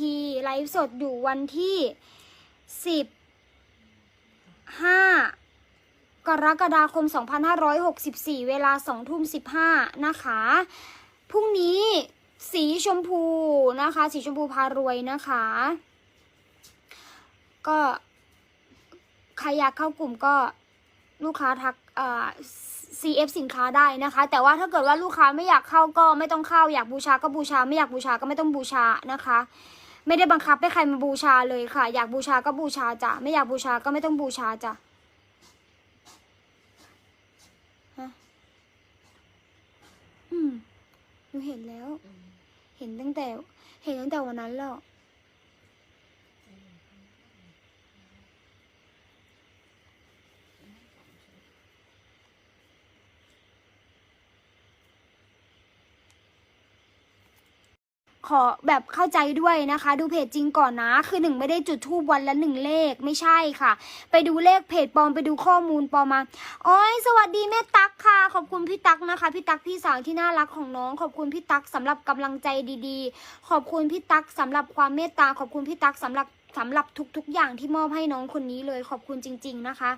ที ไลฟ์สดอยู่วันที่สิบห้ากรกฎาคม 2564 เวลา2ทุ่ม15 นะคะ พรุ่งนี้สีชมพูนะคะ สีชมพูพารวยนะคะ ก็ใครอยากเข้ากลุ่มก็ ลูกค้าทักเอ่อ CF สินค้าได้นะคะ แต่ว่าถ้าเกิดว่าลูกค้าไม่อยากเข้าก็ไม่ต้องเข้าอยากบูชาก็บูชา ไม่อยากบูชาก็ไม่ต้องบูชานะคะ ไม่ได้บังคับให้ใครมาบูชาเลยค่ะ อยากบูชาก็บูชาจ้ะไม่อยากบูชาก็ไม่ต้องบูชาจ้ะฮะอืมหนูเห็นแล้ว เห็นตั้งแต่ เห็นตั้งแต่วันนั้นแล้ว ขอแบบเข้าใจด้วยนะคะ ดูเพจจริงก่อนนะ คือหนึ่งไม่ได้จุดทูบวันละหนึ่งเลขไม่ใช่ค่ะ ไปดูเลขเพจปลอมไปดูข้อมูลปลอมมาโอ้ยสวัสดีแม่ตั๊กค่ะ ขอบคุณพี่ตั๊กนะคะพี่ตั๊กพี่สาวที่น่ารักของน้อง ขอบคุณพี่ตั๊กสำหรับกำลังใจดีๆ ขอบคุณพี่ตั๊กสำหรับความเมตตาขอบคุณพี่ตั๊กสำหรับสำหรับทุกๆ อย่างที่มอบให้น้องคนนี้เลยขอบคุณจริง ๆนะคะ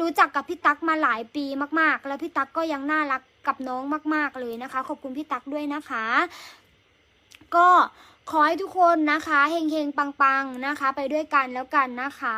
รู้จักกับพี่ตั๊กมาหลายปีมากๆ แล้วพี่ตั๊กก็ยังน่ารักกับน้องมาก ๆเลยนะคะ ขอบคุณพี่ตั๊กด้วยนะคะ ก็ขอให้ทุกคนนะคะเฮงๆ ปังๆ นะคะ ไปด้วยกันแล้วกันนะคะ